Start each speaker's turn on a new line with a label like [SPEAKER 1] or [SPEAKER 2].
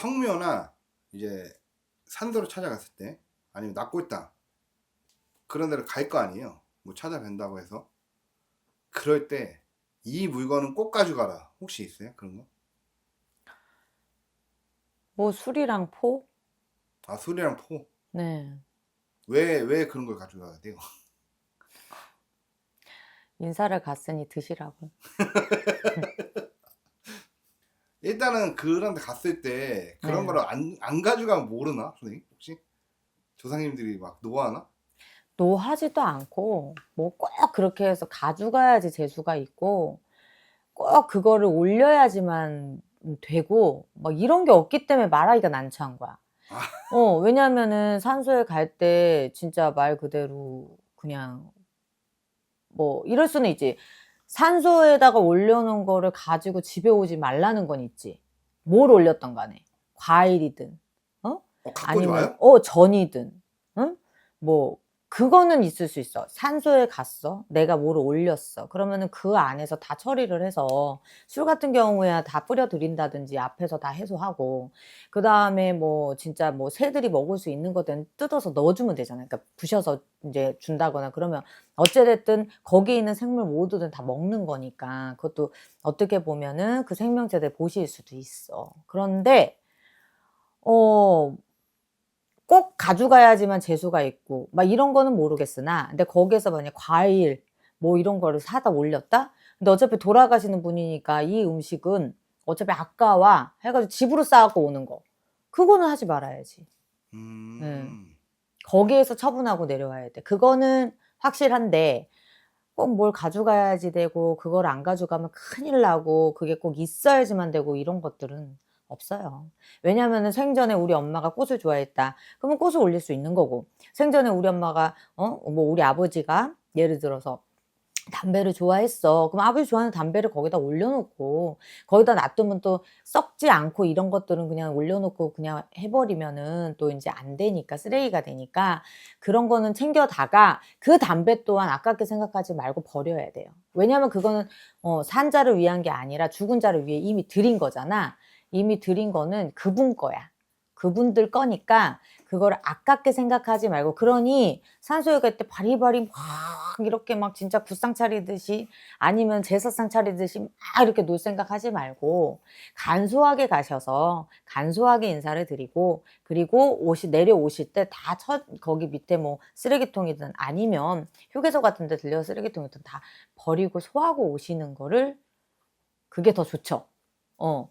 [SPEAKER 1] 성묘나 이제 산도로 찾아갔을 때 아니면 낙골당 그런 데를 갈 거 아니에요. 뭐 찾아뵌다고 해서 그럴 때 이 물건은 꼭 가져가라. 혹시 있어요? 그런 거?
[SPEAKER 2] 뭐 술이랑 포?
[SPEAKER 1] 아 술이랑 포.
[SPEAKER 2] 네.
[SPEAKER 1] 왜 왜 그런 걸 가져가야 돼요?
[SPEAKER 2] 인사를 갔으니 드시라고.
[SPEAKER 1] 일단은 그런 데 갔을 때 그런
[SPEAKER 2] 네.
[SPEAKER 1] 거를 안, 안 가져가면 모르나? 선생님 혹시? 조상님들이 막 노하나?
[SPEAKER 2] 노하지도 않고 뭐 꼭 그렇게 해서 가져가야지 재수가 있고 꼭 그거를 올려야지만 되고 막 이런 게 없기 때문에 말하기가 난처한 거야.
[SPEAKER 1] 아.
[SPEAKER 2] 어, 왜냐면은 산소에 갈 때 진짜 말 그대로 그냥 뭐 이럴 수는 있지. 산소에다가 올려놓은 거를 가지고 집에 오지 말라는 건 있지. 뭘 올렸던 간에. 과일이든,
[SPEAKER 1] 어, 갖고
[SPEAKER 2] 아니면,
[SPEAKER 1] 와요?
[SPEAKER 2] 어, 전이든, 응? 뭐, 그거는 있을 수 있어. 산소에 갔어. 내가 뭐를 올렸어. 그러면은 그 안에서 다 처리를 해서 술 같은 경우에야 다 뿌려 드린다든지 앞에서 다 해소하고 그 다음에 뭐 진짜 뭐 새들이 먹을 수 있는 것들은 뜯어서 넣어주면 되잖아요. 그러니까 부셔서 이제 준다거나 그러면 어찌됐든 거기 있는 생물 모두는 다 먹는 거니까 그것도 어떻게 보면은 그 생명체들 보실 수도 있어. 그런데 어, 꼭 가져가야지만 재수가 있고, 막 이런 거는 모르겠으나, 근데 거기에서 만약 과일, 뭐 이런 거를 사다 올렸다? 근데 어차피 돌아가시는 분이니까 이 음식은 어차피 아까와 해가지고 집으로 싸갖고 오는 거. 그거는 하지 말아야지.
[SPEAKER 1] 음.
[SPEAKER 2] 거기에서 처분하고 내려와야 돼. 그거는 확실한데, 꼭 뭘 가져가야지 되고, 그걸 안 가져가면 큰일 나고, 그게 꼭 있어야지만 되고, 이런 것들은 없어요. 왜냐면은 생전에 우리 엄마가 꽃을 좋아했다. 그러면 꽃을 올릴 수 있는 거고, 생전에 우리 엄마가, 어, 뭐 우리 아버지가 예를 들어서 담배를 좋아했어. 그럼 아버지 좋아하는 담배를 거기다 올려놓고, 거기다 놔두면 또 썩지 않고 이런 것들은 그냥 올려놓고 그냥 해버리면은 또 이제 안 되니까, 쓰레기가 되니까, 그런 거는 챙겨다가 그 담배 또한 아깝게 생각하지 말고 버려야 돼요. 왜냐면 그거는, 어, 산 자를 위한 게 아니라 죽은 자를 위해 이미 드린 거잖아. 이미 드린 거는 그분 거야. 그분들 거니까 그걸 아깝게 생각하지 말고 그러니 산소에 갈때 바리바리 막 이렇게 막 진짜 굿상 차리듯이 아니면 제사상 차리듯이 막 이렇게 놀 생각하지 말고 간소하게 가셔서 간소하게 인사를 드리고 그리고 오시 내려오실 때 다 거기 밑에 뭐 쓰레기통이든 아니면 휴게소 같은 데 들려 쓰레기통이든 다 버리고 소화하고 오시는 거를 그게 더 좋죠. 어.